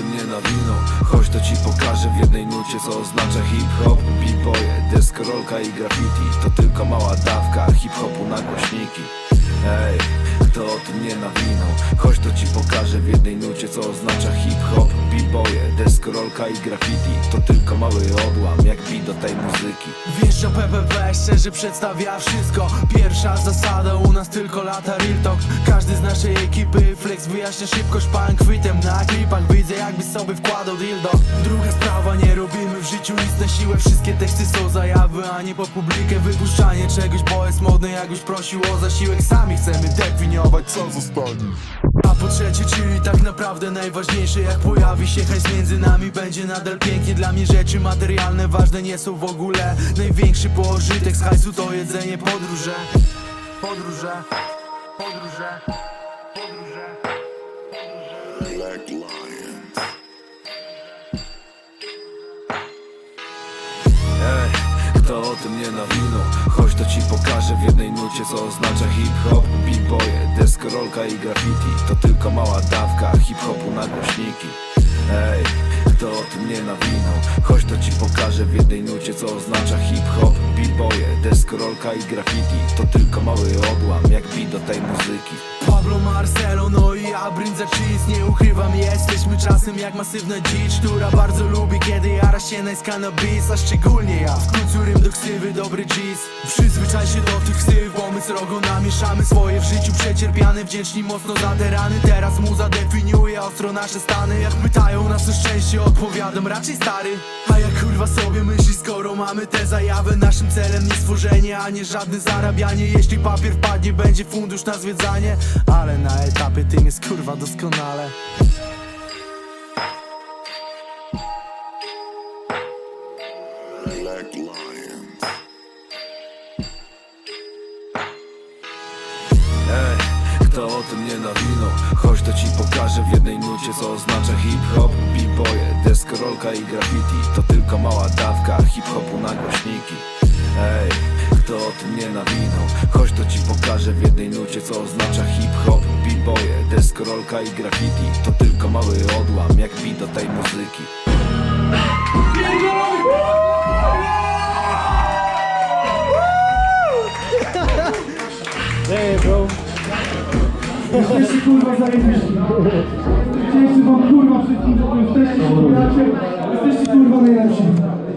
tym nie nawinął? Chodź to ci pokażę w jednej nucie co oznacza hip-hop. B-boye, deskorolka i graffiti. To tylko mała dawka hip-hopu na głośniki Ej, kto o tym nie nawinął? Chodź to ci pokażę w jednej nucie co oznacza hip-hop. B-boye, deskorolka i graffiti. To tylko mały odłam jak beat do tej muzyki. Wiesz o PPP szczerze przedstawia wszystko. Pierwsza zasada u nas tylko lata real talk. Każdy z naszej ekipy flex wyjaśnia szybko szpan na klipach. Widzę jakby sobie wkładał dildo. Druga sprawa nie życiu nic na siłę Wszystkie teksty są zajawy a nie po publikę. Wypuszczanie czegoś bo jest modne jakbyś prosił o zasiłek. Sami chcemy definiować co Zostaniesz. a po trzecie, czyli tak naprawdę najważniejsze Jak pojawi się hajs między nami Będzie nadal pięknie. Dla mnie rzeczy materialne ważne nie są w ogóle. Największy pożytek z hajsu to jedzenie Podróże Podróże Podróże tym nie nawinął? Chodź to ci pokażę w jednej nucie co oznacza hip-hop. B-boye, deskorolka i graffiti. To tylko mała dawka hip-hopu na głośniki. Ej, kto o tym nie nawinął? Chodź to ci pokażę w jednej nucie co oznacza hip-hop. B-boye, deskorolka i graffiti. To tylko mały odłam jak beat do tej Brindza Cheese Nie ukrywam, jesteśmy czasem jak masywna dzicz Która bardzo lubi, kiedy jara się na cannabis A szczególnie ja, w końcu rym do ksywy, dobry G's Przyzwyczaj się do tych ksyw, bo my srogo namieszamy Swoje w życiu przecierpiane, wdzięczni mocno za te rany. Teraz muza definiuje ostro nasze stany Jak pytają nas o szczęście, odpowiadam. Raczej stary A jak kurwa sobie myśli, skoro mamy tę zajawę. Naszym celem nie stworzenie, a nie żadne zarabianie. Jeśli papier wpadnie, będzie fundusz na zwiedzanie. Ale na etapie tym jest kurwa doskonale. Black Lions. Ej, kto o tym nie nawinął? Chodź to ci pokażę w jednej nucie co oznacza hip-hop? B-boye, deskorolka i graffiti. To tylko mała dawka hip-hopu na głośniki. Ej, kto o tym nie nawinął? Chodź to ci pokażę w jednej nucie co oznacza hip-hop. B-boye, deskorolka i graffiti. To tylko mały odłam jak beat do tej muzyki. Zajebiści. Dzięki wam kurwa wszystkim za ten